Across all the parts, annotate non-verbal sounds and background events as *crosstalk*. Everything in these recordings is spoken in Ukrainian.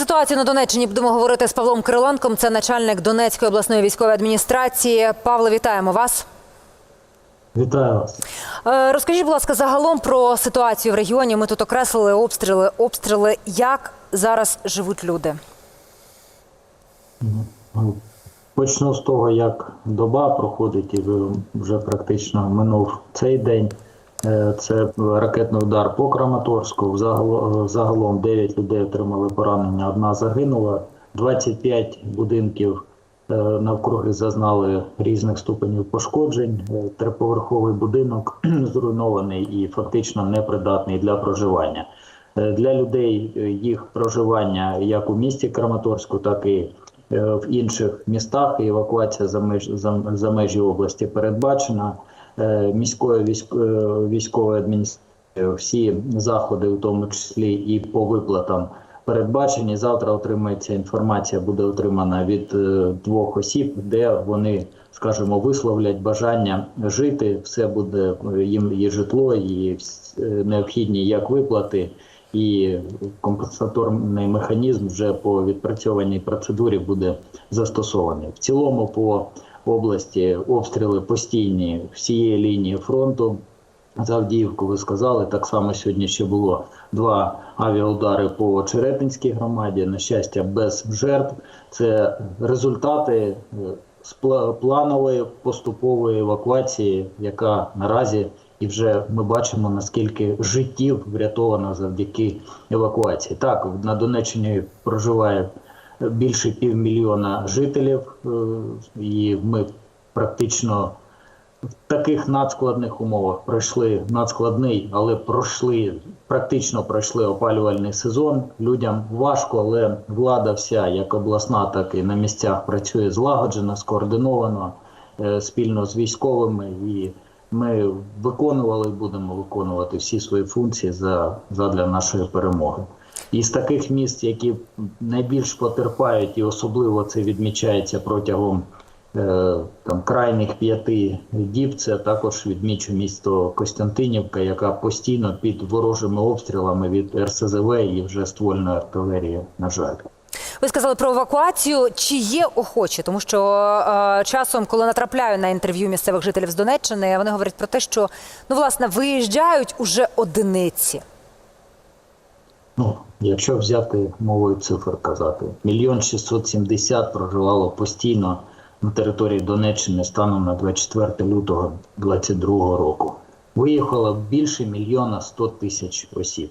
ситуацію на Донеччині будемо говорити з Павлом Кириленком. Це начальник Донецької обласної військової адміністрації. Павло, вітаємо вас. Вітаю вас. Е, Розкажіть, будь ласка, загалом про ситуацію в регіоні. Ми тут окреслили обстріли, обстріли. Як зараз живуть люди? Почну з того, як доба проходить, і вже практично минув цей день. Е, Це ракетний удар по Краматорську. Взагало- Загалом 9 людей отримали поранення, одна загинула. 25 будинків е, навкруги зазнали різних ступенів пошкоджень. Е, Триповерховий будинок *clears throat* зруйнований і фактично непридатний для проживання. Е, Для людей е, їх проживання як у місті Краматорську, так і е, в інших містах. Евакуація за межі області передбачена Е, військ, е, адміністрацією. Всі заходи, в тому числі і по виплатам, передбачені. Завтра отримається інформація, буде отримана від е, двох осіб, де вони, скажімо, висловлять бажання жити. Все буде їм і житло, і необхідні як виплати. І компенсаторний механізм вже по відпрацьованій процедурі буде застосований. В цілому по області обстріли постійні всієї лінії фронту. За Авдіївку ви сказали, так само сьогодні ще було два авіаудари по Черетинській громаді. На щастя, без жертв. Це результати е, планової поступової евакуації, яка наразі і вже ми бачимо наскільки життів врятовано завдяки евакуації. Так, на Донеччині проживає більше півмільйона жителів, е, і ми практично в таких надскладних умовах пройшли надскладний, але пройшли практично пройшли опалювальний сезон. Людям важко, але влада вся, як обласна, так і на місцях працює злагоджено, скоординовано е, спільно з військовими. І ми виконували і будемо виконувати всі свої функції за задля нашої перемоги. Із таких міст, які найбільш потерпають, і особливо це відмічається протягом е, там крайніх п'яти діб, це також відмічу місто Костянтинівка, яка постійно під ворожими обстрілами від РСЗВ і вже ствольної артилерії, на жаль. Ви сказали про евакуацію. Чи є охочі? Тому що е, часом, коли натрапляю на інтерв'ю місцевих жителів з Донеччини, вони говорять про те, що ну власне виїжджають уже одиниці. Ну, якщо взяти мовою цифр казати, мільйон 670 проживало постійно на території Донеччини станом на 24 лютого 2022 року. Виїхало більше мільйона 100 тисяч осіб.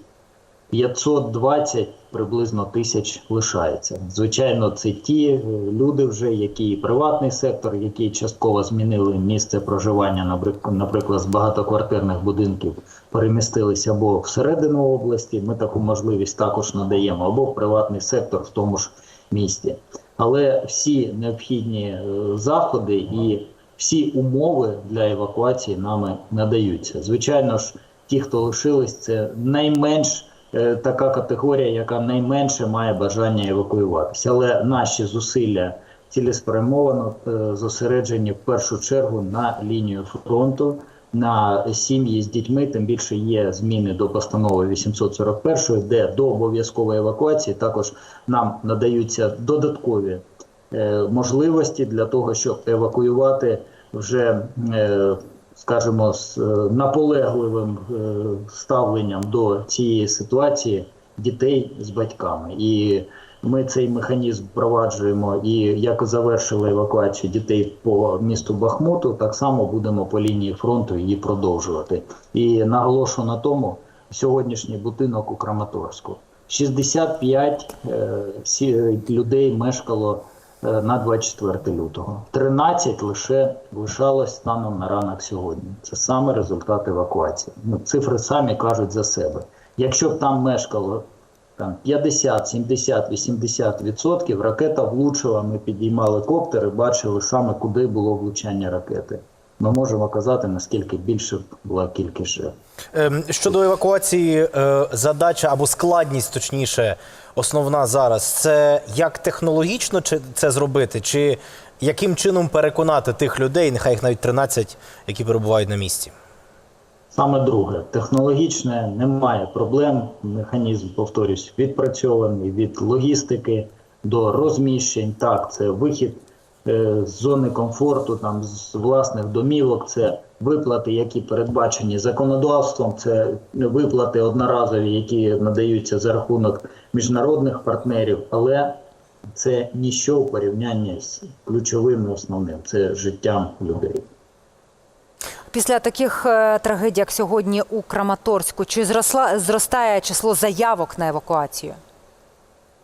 520 приблизно тисяч лишається. Звичайно, це ті е, люди, вже які і приватний сектор, які частково змінили місце проживання, наприклад, з багатоквартирних будинків перемістилися або всередину області. Ми таку можливість також надаємо, або в приватний сектор в тому ж місті. Але всі необхідні е, заходи і всі умови для евакуації нами надаються. Звичайно ж, ті, хто лишились, це найменш така категорія, яка найменше має бажання евакуюватися. Але наші зусилля цілеспрямовано е, зосереджені в першу чергу на лінію фронту. На сім'ї з дітьми, тим більше є зміни до постанови 841, де до обов'язкової евакуації також нам надаються додаткові е, можливості для того, щоб евакуювати вже, е, скажімо, з е, наполегливим е, ставленням до цієї ситуації дітей з батьками. І ми цей механізм впроваджуємо і як завершили евакуацію дітей по місту Бахмуту, так само будемо по лінії фронту її продовжувати. І наголошу на тому, сьогоднішній будинок у Краматорську. 65 е, людей мешкало на 24 лютого. 13 лише лишалось станом на ранок сьогодні. Це саме результат евакуації. Ну, цифри самі кажуть за себе. Якщо б там мешкало там 50, 70, 80 відсотків, ракета влучила, ми підіймали коптери, бачили саме куди було влучання ракети. Ми можемо казати, наскільки більше була кількість жертв. Ем, Щодо евакуації, е, задача або складність, точніше, основна зараз це як технологічно це зробити, чи яким чином переконати тих людей, нехай їх навіть 13, які перебувають на місці? Саме друге, технологічне немає проблем. Механізм, повторюсь, відпрацьований від логістики до розміщень. Так, це вихід з зони комфорту, там з власних домівок, це виплати, які передбачені законодавством, це виплати одноразові, які надаються за рахунок міжнародних партнерів, але це ніщо у порівнянні з ключовим і основним це життям людей. Після таких е, трагедій, як сьогодні у Краматорську, чи зросла зростає число заявок на евакуацію?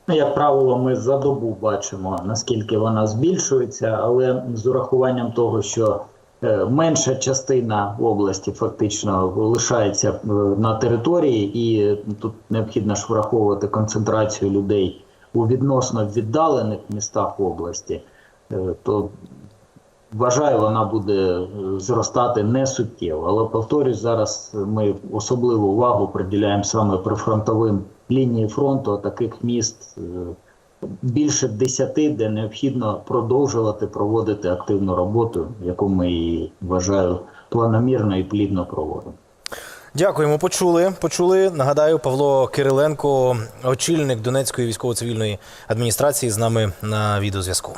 Як правило, ми за добу бачимо, наскільки вона збільшується, але з урахуванням того, що е, менша частина області фактично лишається е, на території, і тут необхідно ж враховувати концентрацію людей у відносно віддалених містах області, е, то Вважаю, вона буде е, зростати не суттєво. Але повторюсь, зараз ми особливу увагу приділяємо саме прифронтовим лінії фронту, таких міст е, більше десяти, де необхідно продовжувати проводити активну роботу, яку ми і вважаю планомірно і плідно проводимо. Дякуємо. Почули. Почули. Нагадаю, Павло Кириленко, очільник Донецької військово-цивільної адміністрації, з нами на відеозв'язку.